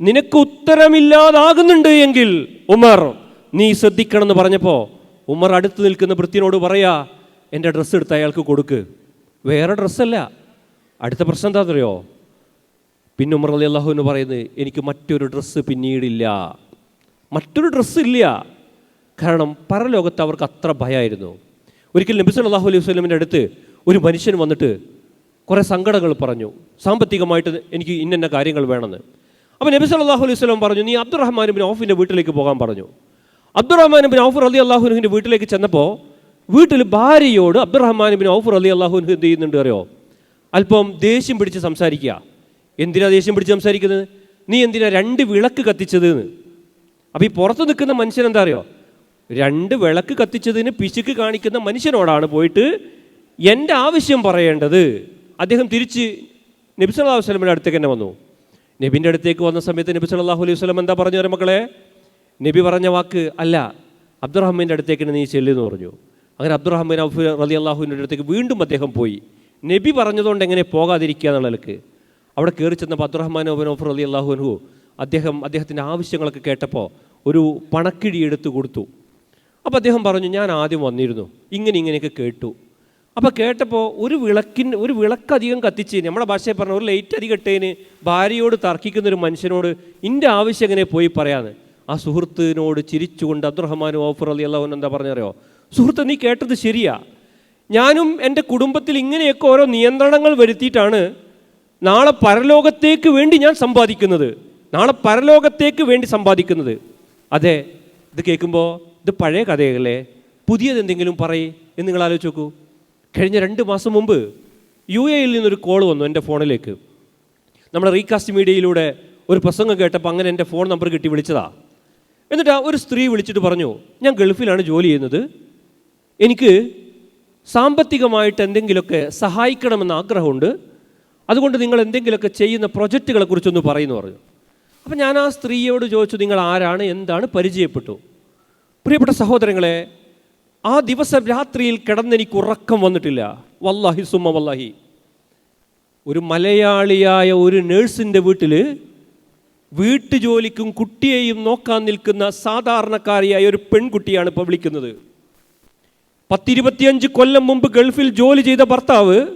Speaker 1: നിനക്ക് ഉത്തരമില്ലാതാകുന്നുണ്ട് എങ്കിൽ ഉമർ നീ ശ്രദ്ധിക്കണം എന്ന് പറഞ്ഞപ്പോൾ ഉമർ അടുത്ത് നിൽക്കുന്ന വൃത്തിനോട് പറയാ എന്റെ ഡ്രസ്സ് എടുത്ത് അയാൾക്ക് കൊടുക്ക്. വേറെ ഡ്രസ്സല്ല. അടുത്ത പ്രശ്നം എന്താ അറിയോ പിന്നെ ഉമർ അലി അള്ളാഹു എന്ന് പറയുന്നത് എനിക്ക് മറ്റൊരു ഡ്രസ്സ് പിന്നീടില്ല. മറ്റൊരു ഡ്രസ്സ് ഇല്ല. കാരണം പരലോകത്ത് അവർക്ക് അത്ര ഭയമായിരുന്നു ഒരിക്കൽ നബിസ് അള്ളാഹു അലൈഹി വസ്ലമിന്റെ അടുത്ത് ഒരു മനുഷ്യൻ വന്നിട്ട് കുറേ സങ്കടങ്ങൾ പറഞ്ഞു. സാമ്പത്തികമായിട്ട് എനിക്ക് ഇന്ന കാര്യങ്ങൾ വേണമെന്ന്. അപ്പോൾ നബി സല്ലല്ലാഹു അലൈഹി വസല്ലം പറഞ്ഞു നീ അബ്ദുറഹ്മാൻ ബിൻ ഔഫിന്റെ വീട്ടിലേക്ക് പോകാൻ പറഞ്ഞു. അബ്ദുറഹ്മാൻ ബിൻ ഔഫ് അലി അള്ളാഹുനുഹിന്റെ വീട്ടിലേക്ക് ചെന്നപ്പോൾ വീട്ടിൽ ഭാര്യയോട് അബ്ദുറഹ്മാൻ ബിൻ ഔഫ് അലി അള്ളാഹുനുഹ് എന്ത് ചെയ്യുന്നുണ്ട് അറിയോ? അല്പം ദേഷ്യം പിടിച്ച് സംസാരിക്കുക. എന്തിനാ ദേഷ്യം പിടിച്ച് സംസാരിക്കുന്നത്? നീ എന്തിനാ രണ്ട് വിളക്ക് കത്തിച്ചത് എന്ന് അപ്പോൾ ഈ പുറത്ത് നിൽക്കുന്ന മനുഷ്യൻ എന്താ അറിയോ? രണ്ട് വിളക്ക് കത്തിച്ചതിന് പിശുക്ക് കാണിക്കുന്ന മനുഷ്യനോടാണ് പോയിട്ട് എന്റെ ആവശ്യം പറയേണ്ടത്. അദ്ദേഹം തിരിച്ച് നബി സല്ലല്ലാഹു വസ്ലമിന്റെ അടുത്തേക്ക് തന്നെ വന്നു. നബിന്റെ അടുത്തേക്ക് വന്ന സമയത്ത് നബി സല്ലല്ലാഹു അലൈഹി വസ്ലം എന്താ പറഞ്ഞു മക്കളെ? നബി പറഞ്ഞ വാക്ക് അല്ല. അബ്ദുറഹ്മീന്റെ അടുത്തേക്ക് നീ ചെല്ലുന്നു പറഞ്ഞു. അങ്ങനെ അബ്ദുറഹ്മീൻ അബ്ഫു റലി അള്ളാഹുവിന്റെ അടുത്തേക്ക് വീണ്ടും അദ്ദേഹം പോയി. നബി പറഞ്ഞതുകൊണ്ട് എങ്ങനെ പോകാതിരിക്കുക എന്നുള്ള അവിടെ കയറി ചെന്നപ്പോൾ അബ്ദുറഹ്മാൻ ഓഫർ അലി അള്ളാഹുനു അദ്ദേഹം അദ്ദേഹത്തിന്റെ ആവശ്യങ്ങളൊക്കെ കേട്ടപ്പോൾ ഒരു പണക്കിഴി എടുത്തു കൊടുത്തു. അപ്പോൾ അദ്ദേഹം പറഞ്ഞു ഞാൻ ആദ്യം വന്നിരുന്നു. ഇങ്ങനെ ഇങ്ങനെയൊക്കെ കേട്ടു. അപ്പോൾ കേട്ടപ്പോൾ ഒരു വിളക്കിന് ഒരു വിളക്കധികം കത്തിച്ചതിന് നമ്മുടെ ഭാഷയിൽ പറഞ്ഞ ഒരു ലൈറ്റ് അധികം ഇട്ടതിന് ഭാര്യയോട് തർക്കിക്കുന്ന ഒരു മനുഷ്യനോട് ഇന്റെ ആവശ്യം എങ്ങനെ പോയി പറയാന്ന്? ആ സുഹൃത്തിനോട് ചിരിച്ചുകൊണ്ട് അബ്ദുറഹ്മാൻ ഓഫർ അലി അള്ളാഹുൻ എന്താ പറഞ്ഞറിയോ? സുഹൃത്ത് നീ കേട്ടത് ശരിയാ. ഞാനും എന്റെ കുടുംബത്തിൽ ഇങ്ങനെയൊക്കെ ഓരോ നിയന്ത്രണങ്ങൾ വരുത്തിയിട്ടാണ് നാളെ പരലോകത്തേക്ക് വേണ്ടി ഞാൻ സമ്പാദിക്കുന്നത്. നാളെ പരലോകത്തേക്ക് വേണ്ടി സമ്പാദിക്കുന്നത്. അതെ ഇത് കേൾക്കുമ്പോൾ ഇത് പഴയ കഥയല്ലേ? പുതിയത് എന്തെങ്കിലും പറയേ എന്ന് നിങ്ങൾ ആലോചിച്ച് നോക്കൂ. കഴിഞ്ഞ രണ്ട് മാസം മുമ്പ് യു എയിൽ നിന്നൊരു കോൾ വന്നു എന്റെ ഫോണിലേക്ക്. നമ്മുടെ റീകാസ്റ്റ് മീഡിയയിലൂടെ ഒരു പ്രസംഗം കേട്ടപ്പോൾ അങ്ങനെ എന്റെ ഫോൺ നമ്പർ കിട്ടി വിളിച്ചതാ. എന്നിട്ട് ആ ഒരു സ്ത്രീ വിളിച്ചിട്ട് പറഞ്ഞു ഞാൻ ഗൾഫിലാണ് ജോലി ചെയ്യുന്നത്. എനിക്ക് സാമ്പത്തികമായിട്ട് എന്തെങ്കിലുമൊക്കെ സഹായിക്കണമെന്ന് ആഗ്രഹമുണ്ട്. അതുകൊണ്ട് നിങ്ങൾ എന്തെങ്കിലുമൊക്കെ ചെയ്യുന്ന പ്രൊജക്റ്റുകളെ കുറിച്ചൊന്ന് പറയുന്നു പറഞ്ഞു. അപ്പം ഞാൻ ആ സ്ത്രീയോട് ചോദിച്ചു നിങ്ങൾ ആരാണ്? എന്താണ്? പരിചയപ്പെട്ടു. പ്രിയപ്പെട്ട സഹോദരങ്ങളെ ആ ദിവസം രാത്രിയിൽ കിടന്നെനിക്ക് ഉറക്കം വന്നിട്ടില്ല. വല്ലാഹി സുമ്മ വല്ലാഹി. ഒരു മലയാളിയായ ഒരു നേഴ്സിന്റെ വീട്ടിൽ വീട്ടുജോലിക്കും കുട്ടിയെയും നോക്കാൻ നിൽക്കുന്ന സാധാരണക്കാരിയായ ഒരു പെൺകുട്ടിയാണ് ഇപ്പോൾ വിളിക്കുന്നത്. പത്തിരുപത്തിയഞ്ച് കൊല്ലം മുമ്പ് ഗൾഫിൽ ജോലി ചെയ്ത ഭർത്താവ്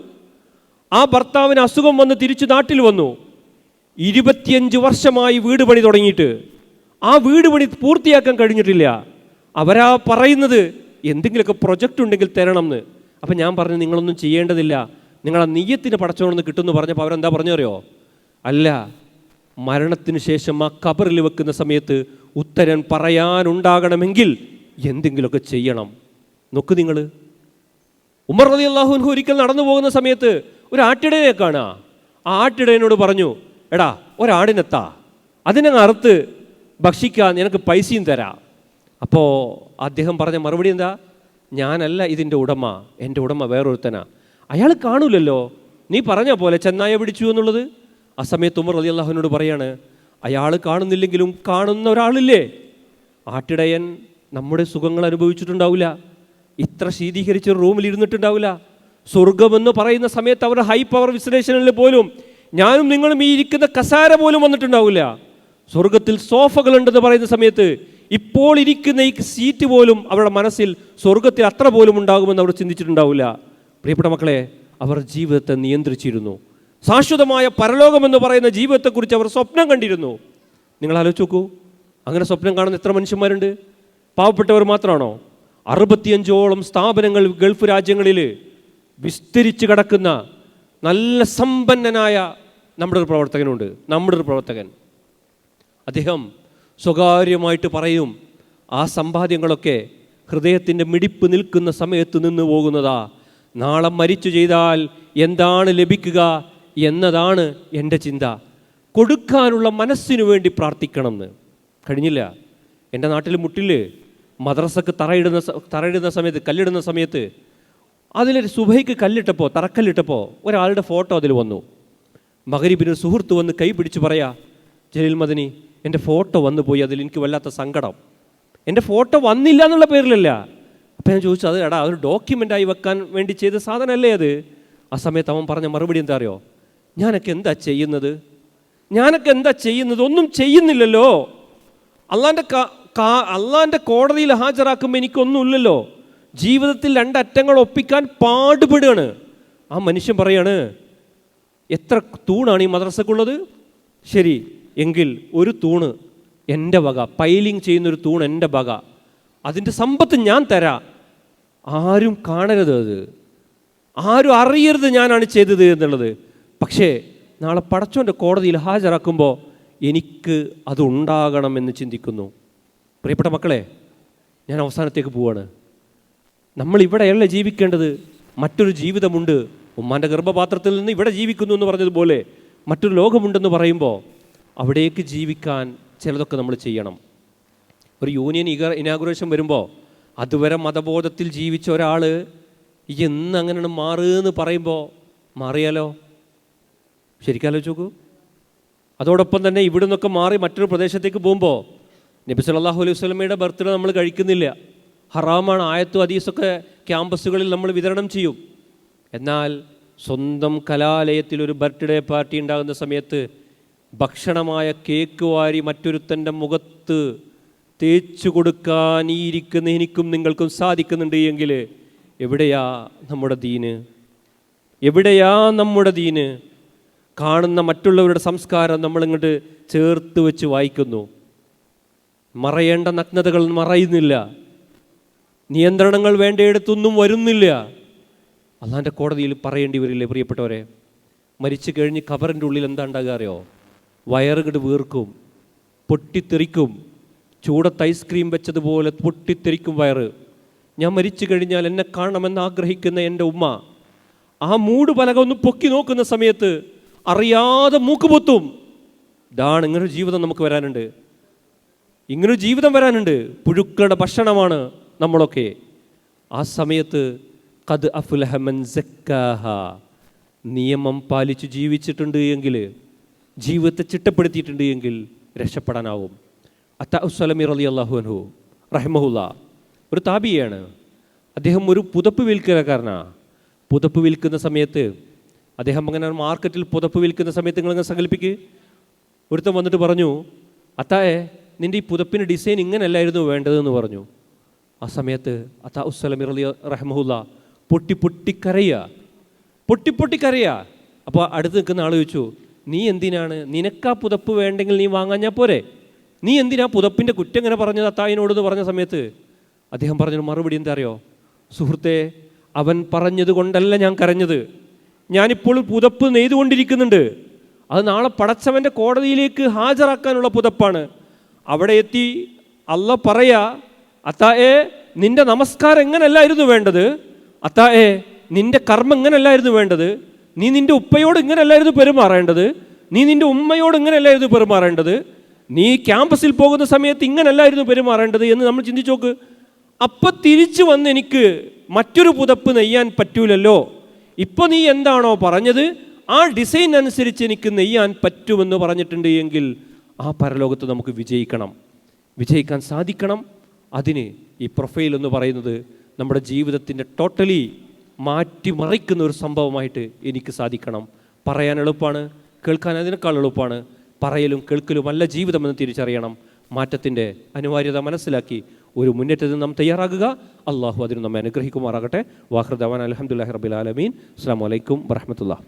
Speaker 1: ആ ഭർത്താവിന് അസുഖം വന്ന് തിരിച്ചു നാട്ടിൽ വന്നു. ഇരുപത്തിയഞ്ച് വർഷമായി വീട് പണി തുടങ്ങിയിട്ട്. ആ വീട് പണി പൂർത്തിയാക്കാൻ കഴിഞ്ഞിട്ടില്ല. അവരാ പറയുന്നത് എന്തെങ്കിലുമൊക്കെ പ്രൊജക്റ്റ് ഉണ്ടെങ്കിൽ തരണം എന്ന് അപ്പം ഞാൻ പറഞ്ഞു നിങ്ങളൊന്നും ചെയ്യേണ്ടതില്ല. നിങ്ങളെ നെയ്യത്തിന് പടച്ചോണെന്ന് കിട്ടുമെന്ന് പറഞ്ഞപ്പോൾ അവരെന്താ പറഞ്ഞറിയോ അല്ല മരണത്തിന് ശേഷം ആ കബറിൽ വെക്കുന്ന സമയത്ത് ഉത്തരൻ പറയാനുണ്ടാകണമെങ്കിൽ എന്തെങ്കിലുമൊക്കെ ചെയ്യണം. നോക്ക് നിങ്ങൾ. ഉമർ റതി അള്ളാഹുൻഹു ഒരിക്കൽ നടന്നു പോകുന്ന സമയത്ത് ഒരു ആട്ടിടയനെ കാണാ ആ ആട്ടിടയനോട് പറഞ്ഞു എടാ ഒരാടിനെത്താ. അതിനെ അറുത്ത് ഭക്ഷിക്കാൻ നിനക്ക് പൈസയും തരാം. അപ്പോൾ അദ്ദേഹം പറഞ്ഞ മറുപടി എന്താ? ഞാനല്ല ഇതിന്റെ ഉടമ എന്റെ ഉടമ വേറൊരുത്തനാ. അയാൾ കാണൂലല്ലോ. നീ പറഞ്ഞ പോലെ ചെന്നായ പിടിച്ചു എന്നുള്ളത്? ആ സമയത്ത് ഉമർ അലി അള്ളാഹുവിനോട് പറയാണ് അയാൾ കാണുന്നില്ലെങ്കിലും കാണുന്ന ഒരാളില്ലേ? ആട്ടിടയൻ നമ്മുടെ സുഖങ്ങൾ അനുഭവിച്ചിട്ടുണ്ടാവില്ല. ഇത്ര ശീതീകരിച്ച റൂമിൽ ഇരുന്നിട്ടുണ്ടാവില്ല സ്വർഗമെന്ന് പറയുന്ന സമയത്ത് അവരുടെ ഹൈ പവർ വിശ്ലേഷണങ്ങളിൽ പോലും ഞാനും നിങ്ങളും ഈ ഇരിക്കുന്ന കസാര പോലും വന്നിട്ടുണ്ടാവില്ല. സ്വർഗത്തിൽ സോഫകളുണ്ടെന്ന് പറയുന്ന സമയത്ത് ഇപ്പോൾ ഇരിക്കുന്ന ഈ സീറ്റ് പോലും അവരുടെ മനസ്സിൽ സ്വർഗത്തിൽ അത്ര പോലും ഉണ്ടാകുമെന്ന് അവർ ചിന്തിച്ചിട്ടുണ്ടാവില്ല. പ്രിയപ്പെട്ട മക്കളെ അവർ ജീവിതത്തെ നിയന്ത്രിച്ചിരുന്നു. ശാശ്വതമായ പരലോകമെന്ന് പറയുന്ന ജീവിതത്തെക്കുറിച്ച് അവർ സ്വപ്നം കണ്ടിരുന്നു. നിങ്ങൾ ആലോചിച്ച് നോക്കൂ. അങ്ങനെ സ്വപ്നം കാണുന്ന എത്ര മനുഷ്യന്മാരുണ്ട്? പാവപ്പെട്ടവർ മാത്രമാണോ? അറുപത്തിയഞ്ചോളം സ്ഥാപനങ്ങൾ ഗൾഫ് രാജ്യങ്ങളിൽ വിസ്തരിച്ച് കിടക്കുന്ന നല്ല സമ്പന്നനായ നമ്മുടെ ഒരു പ്രവർത്തകനുണ്ട്. നമ്മുടെ ഒരു പ്രവർത്തകൻ. അദ്ദേഹം സ്വകാര്യമായിട്ട് പറയും ആ സമ്പാദ്യങ്ങളൊക്കെ ഹൃദയത്തിന്റെ മിടിപ്പ് നിൽക്കുന്ന സമയത്ത് നിന്ന് പോകുന്നതാ. നാളെ മരിച്ചു ചെയ്താൽ എന്താണ് ലഭിക്കുക എന്നതാണ് എന്റെ ചിന്ത. കൊടുക്കാനുള്ള മനസ്സിനു വേണ്ടി പ്രാർത്ഥിക്കണം എന്ന് കഴിഞ്ഞില്ല. എന്റെ നാട്ടിൽ മുട്ടിൽ മദ്രസക്ക് തറയിടുന്ന തറയിടുന്ന സമയത്ത് കല്ലിടുന്ന സമയത്ത് അതിലൊരു സുബൈക്ക് കല്ലിട്ടപ്പോൾ തറക്കല്ലിട്ടപ്പോൾ ഒരാളുടെ ഫോട്ടോ അതിൽ വന്നു. മകരിബിന് സുഹൃത്ത് വന്ന് കൈ പിടിച്ച് പറയാ ജലീൽ മദനി എന്റെ ഫോട്ടോ വന്നു പോയി അതിൽ എനിക്ക് വല്ലാത്ത സങ്കടം. എന്റെ ഫോട്ടോ വന്നില്ല എന്നുള്ള പേരിലല്ല. അപ്പം ഞാൻ ചോദിച്ചു അത് എടാ അതൊരു ഡോക്യുമെന്റായി വെക്കാൻ വേണ്ടി ചെയ്ത സാധനമല്ലേ അത്? ആ സമയത്ത് അവൻ പറഞ്ഞ മറുപടി എന്താ അറിയോ? ഞാനൊക്കെ എന്താ ചെയ്യുന്നത്? ഞാനൊക്കെ എന്താ ചെയ്യുന്നത്? ഒന്നും ചെയ്യുന്നില്ലല്ലോ. അള്ളാന്റെ കാ അള്ളാന്റെ കോടതിയിൽ ഹാജരാക്കുമ്പോൾ എനിക്കൊന്നുമില്ലല്ലോ ജീവിതത്തിൽ രണ്ടറ്റങ്ങൾ ഒപ്പിക്കാൻ പാടുപെടുകയാണ്. ആ മനുഷ്യൻ പറയാണ് എത്ര തൂണാണ് ഈ മദ്രസക്കുള്ളത്? ശരി എങ്കിൽ ഒരു തൂണ് എന്റെ വക പൈലിംഗ് ചെയ്യുന്നൊരു തൂൺ എന്റെ വക. അതിന്റെ സമ്പത്ത് ഞാൻ തരാം. ആരും കാണരുത് അത്. ആരും അറിയരുത് ഞാനാണ് ചെയ്തത് എന്നുള്ളത്. പക്ഷേ നാളെ പടച്ചോന്റെ കോടതിയിൽ ഹാജരാക്കുമ്പോൾ എനിക്ക് അതുണ്ടാകണമെന്ന് ചിന്തിക്കുന്നു. പ്രിയപ്പെട്ട മക്കളെ ഞാൻ അവസാനത്തേക്ക് പോവാണ്. നമ്മൾ ഇവിടെയല്ല ജീവിക്കേണ്ടത്? മറ്റൊരു ജീവിതമുണ്ട്. ഉമ്മാന്റെ ഗർഭപാത്രത്തിൽ നിന്ന് ഇവിടെ ജീവിക്കുന്നു എന്ന് പറഞ്ഞതുപോലെ മറ്റൊരു ലോകമുണ്ടെന്ന് പറയുമ്പോൾ അവിടേക്ക് ജീവിക്കാൻ ചിലതൊക്കെ നമ്മൾ ചെയ്യണം. ഒരു യൂണിയൻ ഇഗ ഇനാഗുറേഷൻ വരുമ്പോൾ അതുവരെ മതബോധത്തിൽ ജീവിച്ച ഒരാൾ എന്ന് അങ്ങനെയാണ് മാറുകയെന്ന് പറയുമ്പോൾ മാറിയാലോ? ശരിക്കും ആലോചിച്ച് നോക്കൂ. അതോടൊപ്പം തന്നെ ഇവിടെ നിന്നൊക്കെ മാറി മറ്റൊരു പ്രദേശത്തേക്ക് പോകുമ്പോൾ നബി സല്ലല്ലാഹു അലൈഹി വസല്ലമയുടെ ബർത്ത്ഡേ നമ്മൾ കഴിക്കുന്നില്ല. ഹറാമാണ് ആയത്തും ഹദീസൊക്കെ ക്യാമ്പസുകളിൽ നമ്മൾ വിതരണം ചെയ്യും. എന്നാൽ സ്വന്തം കലാലയത്തിൽ ഒരു ബർത്ത്ഡേ പാർട്ടി ഉണ്ടാകുന്ന സമയത്ത് ഭക്ഷണമായ കേക്ക് വാരി മറ്റൊരുത്തന്റെ മുഖത്ത് തേച്ചു കൊടുക്കാൻ എനിക്കും നിങ്ങൾക്കും സാധിക്കുന്നുണ്ട് എങ്കിൽ എവിടെയാ നമ്മുടെ ദീന്? എവിടെയാ നമ്മുടെ ദീന്? കാണുന്ന മറ്റുള്ളവരുടെ സംസ്കാരം നമ്മളിങ്ങോട്ട് ചേർത്ത് വെച്ച് വായിക്കുന്നു. മറയേണ്ട നഗ്നതകൾ മറയുന്നില്ല. നിയന്ത്രണങ്ങൾ വേണ്ടയിടത്തൊന്നും വരുന്നില്ല. അള്ളാന്റെ കോടതിയിൽ പറയേണ്ടി വരില്ലേ പ്രിയപ്പെട്ടവരെ? മരിച്ചു കഴിഞ്ഞ് കബറിന്റെ ഉള്ളിൽ എന്താ ഉണ്ടാകുക അറിയോ? വയറുകിട് വീർക്കും പൊട്ടിത്തെറിക്കും. ചൂടത്ത് ഐസ്ക്രീം വെച്ചതുപോലെ പൊട്ടിത്തെറിക്കും വയറ്. ഞാൻ മരിച്ചു കഴിഞ്ഞാൽ എന്നെ കാണണമെന്ന് ആഗ്രഹിക്കുന്ന എന്റെ ഉമ്മ ആ മൂട് പലക ഒന്ന് പൊക്കി നോക്കുന്ന സമയത്ത് അറിയാതെ മൂക്ക് പൊത്തും ഇതാണ് ഇങ്ങനൊരു ജീവിതം നമുക്ക് വരാനുണ്ട്. ഇങ്ങനൊരു ജീവിതം വരാനുണ്ട്. പുഴുക്കളുടെ ഭക്ഷണമാണ്. നമ്മളൊക്കെ ആ സമയത്ത് കത് അഫുലഹമൻ സക്കാഹ നിയമം പാലിച്ചു ജീവിച്ചിട്ടുണ്ട് എങ്കിൽ ജീവിതത്തെ ചിട്ടപ്പെടുത്തിയിട്ടുണ്ട് എങ്കിൽ രക്ഷപ്പെടാനാവും. അത്തലമി റലി അള്ളാഹുഹു റഹ്മഹുല്ല ഒരു താബിയാണ് അദ്ദേഹം ഒരു പുതപ്പ് വിൽക്കലക്കാരനാണ് പുതപ്പ് വിൽക്കുന്ന സമയത്ത് അദ്ദേഹം അങ്ങനെ മാർക്കറ്റിൽ പുതപ്പ് വിൽക്കുന്ന സമയത്ത് നിങ്ങളങ്ങനെ സങ്കല്പിക്ക്. ഒരുത്തൻ വന്നിട്ട് പറഞ്ഞു അത്തായെ നിന്റെ ഈ പുതപ്പിന്റെ ഡിസൈൻ ഇങ്ങനെയല്ലായിരുന്നു വേണ്ടതെന്ന് പറഞ്ഞു. ആ സമയത്ത് അത്താ ഉസ്സലമി റലി റഹ്മുല്ല പൊട്ടി പൊട്ടിക്കരയുക പൊട്ടി പൊട്ടിക്കരയുക അപ്പോൾ അടുത്ത് നിൽക്കുന്ന ആൾ ചോദിച്ചു നീ എന്തിനാണ്? നിനക്കാ പുതപ്പ് വേണ്ടെങ്കിൽ നീ വാങ്ങാഞ്ഞാൽ പോരെ. നീ എന്തിനാ പുതപ്പിന്റെ കുറ്റം ഇങ്ങനെ പറഞ്ഞത് അത്തായിനോട് എന്ന് പറഞ്ഞ സമയത്ത്? അദ്ദേഹം പറഞ്ഞൊരു മറുപടി എന്താ അറിയോ? സുഹൃത്തെ അവൻ പറഞ്ഞത് കൊണ്ടല്ല ഞാൻ കരഞ്ഞത്. ഞാനിപ്പോൾ പുതപ്പ് നെയ്തുകൊണ്ടിരിക്കുന്നുണ്ട്. അത് നാളെ പടച്ചവന്റെ കോടതിയിലേക്ക് ഹാജരാക്കാനുള്ള പുതപ്പാണ്. അവിടെ എത്തി അല്ല പറയാ അത്തായെ നിന്റെ നമസ്കാരം എങ്ങനല്ലായിരുന്നു വേണ്ടത്? അത്തായെ നിന്റെ കർമ്മം ഇങ്ങനല്ലായിരുന്നു വേണ്ടത്? നീ നിന്റെ ഉപ്പയോട് ഇങ്ങനല്ലായിരുന്നു പെരുമാറേണ്ടത്? നീ നിന്റെ ഉമ്മയോട് ഇങ്ങനല്ലായിരുന്നു പെരുമാറേണ്ടത്? നീ ക്യാമ്പസിൽ പോകുന്ന സമയത്ത് ഇങ്ങനല്ലായിരുന്നു പെരുമാറേണ്ടത് എന്ന് നമ്മൾ ചിന്തിച്ചു നോക്ക്. അപ്പൊ തിരിച്ചു വന്ന് എനിക്ക് മറ്റൊരു പുതപ്പ് നെയ്യാൻ പറ്റൂലല്ലോ. ഇപ്പൊ നീ എന്താണോ പറഞ്ഞത്? ആ ഡിസൈൻ അനുസരിച്ച് എനിക്ക് നെയ്യാൻ പറ്റുമെന്ന് പറഞ്ഞിട്ടുണ്ട് എങ്കിൽ ആ പരലോകത്ത് നമുക്ക് വിജയിക്കണം. വിജയിക്കാൻ സാധിക്കണം. അതിന് ഈ പ്രൊഫൈൽ എന്ന് പറയുന്നത് നമ്മുടെ ജീവിതത്തിന്റെ ടോട്ടലി മാറ്റിമറിക്കുന്ന ഒരു സംഭവമായിട്ട് എനിക്ക് സാധിക്കണം. പറയാൻ എളുപ്പമാണ് കേൾക്കാൻ അതിനേക്കാൾ എളുപ്പമാണ്. പറയലും കേൾക്കലും കേൾക്കലുമല്ല ജീവിതമെന്ന് തിരിച്ചറിയണം. മാറ്റത്തിന്റെ അനിവാര്യത മനസ്സിലാക്കി ഒരു മുന്നേറ്റത്തിന് നാം തയ്യാറാകുക. അള്ളാഹു അതിന് നമ്മെ അനുഗ്രഹിക്കുമാറാകട്ടെ. വാഹൃദവാൻ അലഹമുല്ലാ റബിൽ ആലമീൻ. അസ്സാം വലൈക്കും വറഹമത്തുള്ള